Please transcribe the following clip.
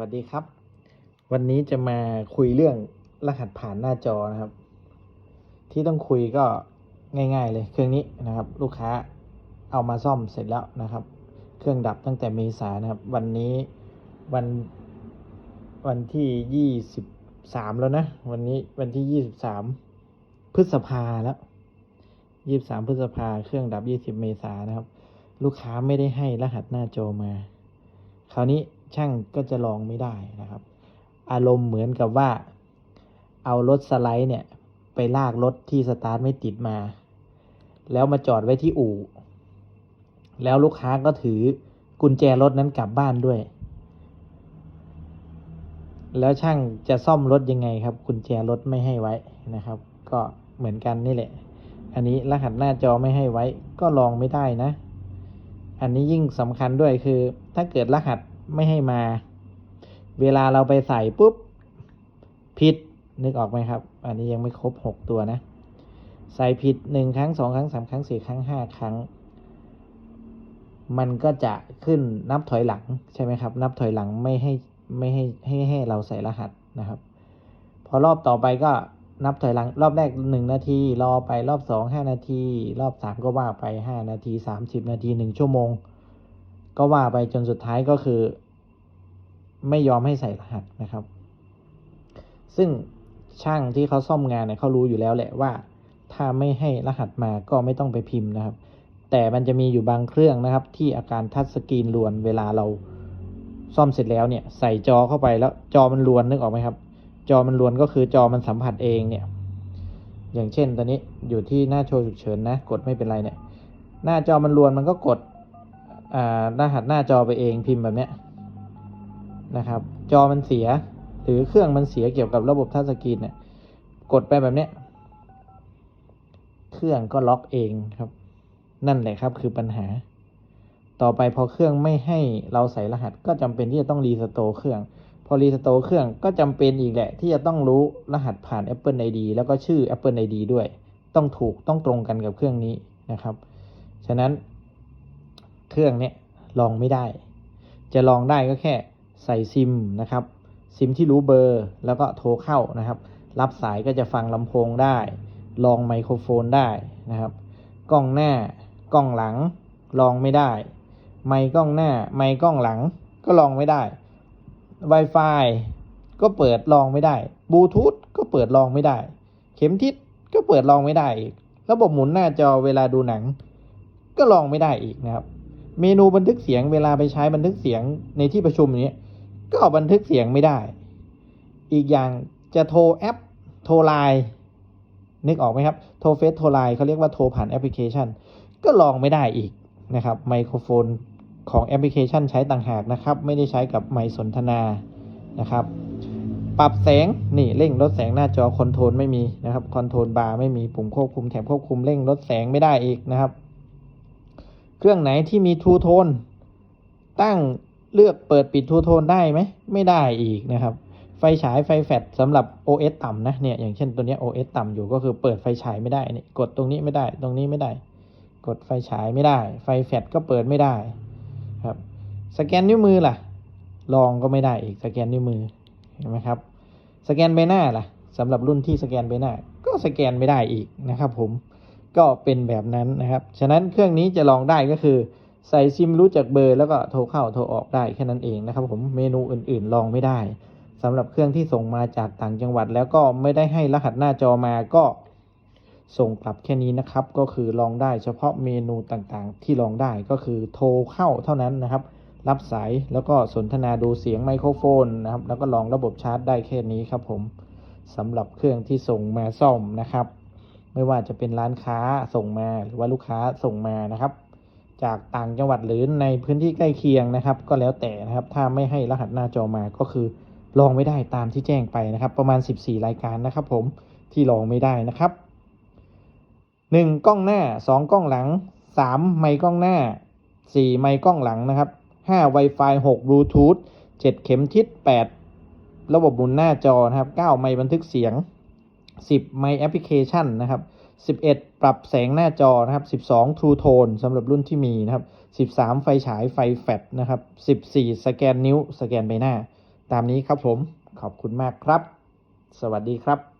วัสดีครับ วันนี้จะมาคุยเรื่องรหัสผ่านหน้าจอนะครับ ที่ต้องคุยก็ง่าย ๆ เลยเครื่องนี้นะครับ ลูกค้าเอามาซ่อมเสร็จแล้วนะครับ เครื่องดับตั้งแต่เมษานะครับ วันนี้วันวันที่ยี่สิบสามแล้วนะ วันนี้วันที่ยี่สิบสามพฤษภาแล้วยี่สิบสามพฤษภาเครื่องดับยี่สิบเมษานะครับ ลูกค้าไม่ได้ให้รหัสหน้าจอมา คราวนี้ ช่างก็จะลองไม่ได้นะครับ อารมณ์เหมือนกับว่า เอารถสไลด์เนี่ยไปลากรถที่สตาร์ทไม่ติดมา แล้วมาจอดไว้ที่อู่ แล้วลูกค้าก็ถือกุญแจรถนั้นกลับบ้านด้วย แล้วช่างจะซ่อมรถยังไงครับ กุญแจรถไม่ให้ไว้นะครับ ก็เหมือนกันนี่แหละ อันนี้รหัสหน้าจอไม่ให้ไว้ก็ลองไม่ได้นะ อันนี้ยิ่งสำคัญด้วยคือ ถ้าเกิดรหัส ไม่ให้มา เวลาเราไปใส่ปุ๊บผิดนึกออกไหมครับ อันนี้ยังไม่ครบหกตัวนะ ใส่ผิดหนึ่งครั้งสองครั้งสามครั้งสี่ครั้งห้าครั้ง มันก็จะขึ้นนับถอยหลังใช่ไหมครับ นับถอยหลังไม่ให้ไม่ให้ให้ให้เราใส่รหัสนะครับ พอรอบต่อไปก็นับถอยหลัง รอบแรกหนึ่งนาที รอไปรอบสองห้านาที รอบสามก็ว่าไปห้านาทีสามสิบนาทีหนึ่งชั่วโมง ก็ว่าไปจนสุดท้ายก็คือ ไม่ยอมให้ใส่รหัสนะครับ ซึ่งช่างที่เขาซ่อมงานเนี่ยเขารู้อยู่แล้วแหละว่า ถ้าไม่ให้รหัสมาก็ไม่ต้องไปพิมพ์นะครับ แต่มันจะมีอยู่บางเครื่องนะครับ ที่อาการทัชสกรีนลวนเวลาเราซ่อมเสร็จแล้วเนี่ย ใส่จอเข้าไปแล้วจอมันลวนนึกออกไหมครับ จอมันลวนก็คือจอมันสัมผัสเองเนี่ย อย่างเช่นตอนนี้อยู่ที่หน้าโชว์ฉุกเฉินนะ กดไม่เป็นไรเนี่ย หน้าจอมันลวนมันก็กด รหัสหน้าจอไปเองพิมพ์แบบเนี้ยนะครับ จอมันเสีย หรือเครื่องมันเสียเกี่ยวกับระบบทัชสกรีนเนี่ยกดไปแบบเนี้ยเครื่องก็ล็อกเองครับ นั่นแหละครับคือปัญหา ต่อไปพอเครื่องไม่ให้เราใส่รหัส ก็จำเป็นที่จะต้องรีสโตร์เครื่อง พอรีสโตร์เครื่องก็จำเป็นอีกแหละ ที่จะต้องรู้รหัสผ่าน Apple ID แล้วก็ชื่อ Apple ID ด้วย ต้องถูกต้องตรงกันกับเครื่องนี้นะครับ ฉะนั้น เครื่องเนี้ยลองไม่ได้ จะลองได้ก็แค่ใส่ซิมนะครับ ซิมที่รู้เบอร์แล้วก็โทรเข้านะครับ รับสายก็จะฟังลำโพงได้ ลองไมโครโฟนได้นะครับ กล้องหน้ากล้องหลังลองไม่ได้ ไมค์กล้องหน้า ไมค์กล้องหลังก็ลองไม่ได้ Wi-Fi ก็เปิดลองไม่ได้บลูทูธก็เปิดลองไม่ได้ เข็มทิศก็เปิดลองไม่ได้อีก ระบบหมุนหน้าจอเวลาดูหนัง ก็ลองไม่ได้อีกนะครับ เมนูบันทึกเสียงเวลาไปใช้บันทึกเสียงในที่ประชุมนี้ก็บันทึกเสียงไม่ได้ อีกอย่างจะโทรแอปโทรไลน์นึกออกไหมครับ โทรเฟซโทรไลน์เขาเรียกว่าโทรผ่านแอปพลิเคชัน ก็ลองไม่ได้อีกนะครับ ไมโครโฟนของแอปพลิเคชันใช้ต่างหากนะครับ ไม่ได้ใช้กับไมค์สนทนานะครับ ปรับแสงนี่เร่งลดแสงหน้าจอคอนโทรลไม่มีนะครับคอนโทรลบาร์ไม่มีปุ่มควบคุมแถบควบคุมเร่งลดแสงไม่ได้อีกนะครับ เครื่องไหนที่มีทูโทนตั้งเลือกเปิดปิดทูโทนได้ไหมไม่ได้อีกนะครับ ไฟฉายไฟแฟลชสำหรับ OS ต่ำนะเนี่ยอย่างเช่นตัวนี้ OS ต่ำอยู่ก็คือเปิดไฟฉายไม่ได้นี่กดตรงนี้ไม่ได้ตรงนี้ไม่ได้ กดไฟฉายไม่ได้ ไฟแฟลชก็เปิดไม่ได้ครับสแกนนิ้วมือล่ะ ลองก็ไม่ได้อีกสแกนนิ้วมือเห็นไหมครับ สแกนใบหน้าล่ะสำหรับรุ่นที่สแกนใบหน้าก็สแกนไม่ได้อีกนะครับผม ก็เป็นแบบนั้นนะครับ ฉะนั้นเครื่องนี้จะลองได้ก็คือ ใส่ซิมรู้จักเบอร์แล้วก็โทรเข้าโทรออกได้แค่นั้นเองนะครับ ผมเมนูอื่นๆ ลองไม่ได้สำหรับเครื่องที่ส่งมาจากต่างจังหวัด แล้วก็ไม่ได้ให้รหัสหน้าจอมาก็ส่งกลับแค่นี้นะครับ ก็คือลองได้เฉพาะเมนูต่างๆ ที่ลองได้ก็คือโทรเข้าเท่านั้นนะครับ รับสายแล้วก็สนทนาดูเสียงไมโครโฟนนะครับ แล้วก็ลองระบบชาร์จได้แค่นี้ครับผมสำหรับเครื่องที่ส่งมาซ่อมนะครับ ไม่ว่าจะเป็นร้านค้าส่งมาหรือว่าลูกค้าส่งมานะครับ จากต่างจังหวัดหรือในพื้นที่ใกล้เคียงนะครับ ก็แล้วแต่นะครับ ถ้าไม่ให้รหัสหน้าจอมาก็คือลองไม่ได้ตามที่แจ้งไปนะครับ ประมาณ 14 รายการนะครับ ผมที่ลองไม่ได้นะครับ 1 กล้องหน้า 2 กล้องหลัง 3 ไมค์กล้องหน้า 4 ไมค์กล้องหลังนะครับ 5 Wi-Fi 6 Bluetooth 7 เข็มทิศ 8 ระบบหมุนหน้าจอนะครับ 9 ไมค์บันทึกเสียง 10ไมค์แอปพลิเคชันนะครับ 11 ปรับแสงหน้าจอนะครับ 12 True Tone สำหรับรุ่นที่มีนะครับ 13 ไฟฉายไฟแฟลชนะครับ 14 สแกนนิ้ว สแกนใบหน้า ตามนี้ครับผม ขอบคุณมากครับ สวัสดีครับ